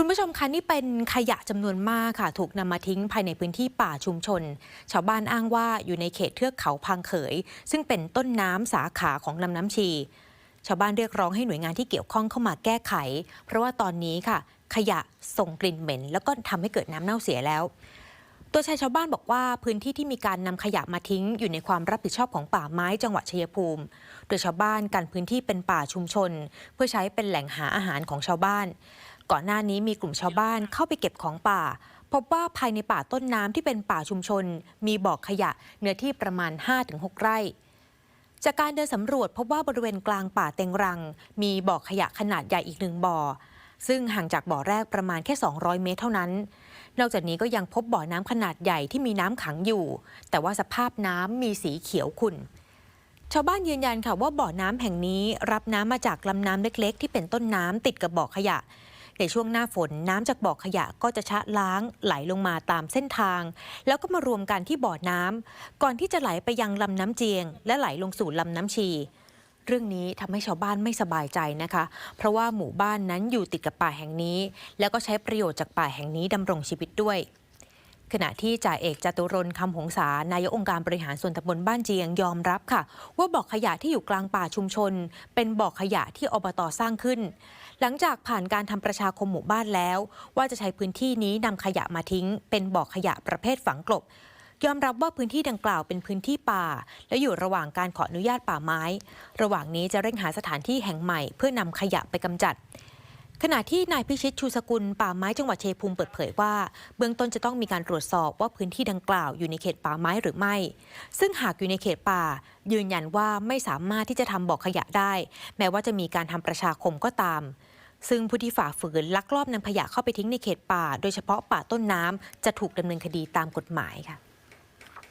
คุณผู้ชมคะนี่เป็นขยะจำนวนมากค่ะ ถูกนำมาทิ้งภายในพื้นที่ป่าชุมชน ชาวบ้านอ้างว่าอยู่ในเขตเทือกเขาพังเขย ซึ่งเป็นต้นน้ำสาขาของลำน้ำชี ชาวบ้านเรียกร้องให้หน่วยงานที่เกี่ยวข้องเข้ามาแก้ไข เพราะว่าตอนนี้ค่ะ ขยะส่งกลิ่นเหม็น แล้วก็ทำให้เกิดน้ำเน่าเสียแล้ว ตัวชายชาวบ้านบอกว่าพื้นที่ที่มีการนำขยะมาทิ้ง อยู่ในความรับผิดชอบของป่าไม้จังหวัดชัยภูมิ โดยชาวบ้านกันพื้นที่เป็นป่าชุมชน เพื่อใช้เป็นแหล่งหาอาหารของชาวบ้าน ก่อนหน้านี้มีกลุ่มชาวบ้านเข้าไปเก็บของป่า พบว่าภายในป่าต้นน้ำที่เป็นป่าชุมชน มีบ่อขยะเนื้อที่ประมาณ 5-6 ไร่ จากการเดินสำรวจพบว่าบริเวณกลางป่าเต็งรัง มีบ่อขยะขนาดใหญ่อีกหนึ่งบ่อ ซึ่งห่างจากบ่อแรกประมาณแค่ 200 เมตรเท่านั้น นอกจากนี้ก็ยังพบบ่อน้ำขนาดใหญ่ที่มีน้ำขังอยู่ แต่ว่าสภาพน้ำมีสีเขียวขุ่นชาวบ้านยืนยันค่ะว่าบ่อน้ำแห่งนี้ รับน้ำมาจากลำน้ำเล็กๆ ที่เป็นต้นน้ำติดกับบ่อขยะ ในช่วงหน้าฝนน้ำจากบ่อขยะก็จะชะล้างไหลลงมาตามเส้นทาง แล้วก็มารวมกันที่บ่อน้ำก่อนที่จะไหลไปยังลำน้ำเจียง และไหลลงสู่ลำน้ำชีเรื่องนี้ทำให้ชาวบ้านไม่สบายใจนะคะ เพราะว่าหมู่บ้านนั้นอยู่ติดกับป่าแห่งนี้ แล้วก็ใช้ประโยชน์จากป่าแห่งนี้ดำรงชีวิตด้วย ขณะที่จ่าเอกจตุรนคำหงษานายกองค์การบริหารส่วนตำบลบ้านเจียงยอมรับค่ะ ว่าบ่อขยะที่อยู่กลางป่าชุมชน เป็นบ่อขยะที่อบตสร้างขึ้น หลังจากผ่านการทำประชาคมหมู่บ้านแล้ว ว่าจะใช้พื้นที่นี้นำขยะมาทิ้ง เป็นบ่อขยะประเภทฝังกลบยอมรับว่าพื้นที่ดังกล่าวเป็นพื้นที่ป่า และอยู่ระหว่างการขออนุญาตป่าไม้ ระหว่างนี้จะเร่งหาสถานที่แห่งใหม่ เพื่อนำขยะไปกำจัด ขณะที่นายพิชิตชูสกุลป่าไม้จังหวัดเชัยงภูมิเปิดเผยว่า เบื้องต้นจะต้องมีการตรวจสอบว่าพื้นที่ดังกล่าวอยู่ในเขตป่าไม้หรือไม่ ซึ่งหากอยู่ในเขตป่า ยืนยันว่าไม่สามารถที่จะทำบ่อขยะได้ แม้ว่าจะมีการทำประชาคมก็ตาม ซึ่งผู้ที่ฝ่าฝืนลักลอบนำขยะเข้าไปทิ้งในเขตป่า โดยเฉพาะป่าต้นน้ำจะถูกดำเนินคดีตามกฎหมายค่ะ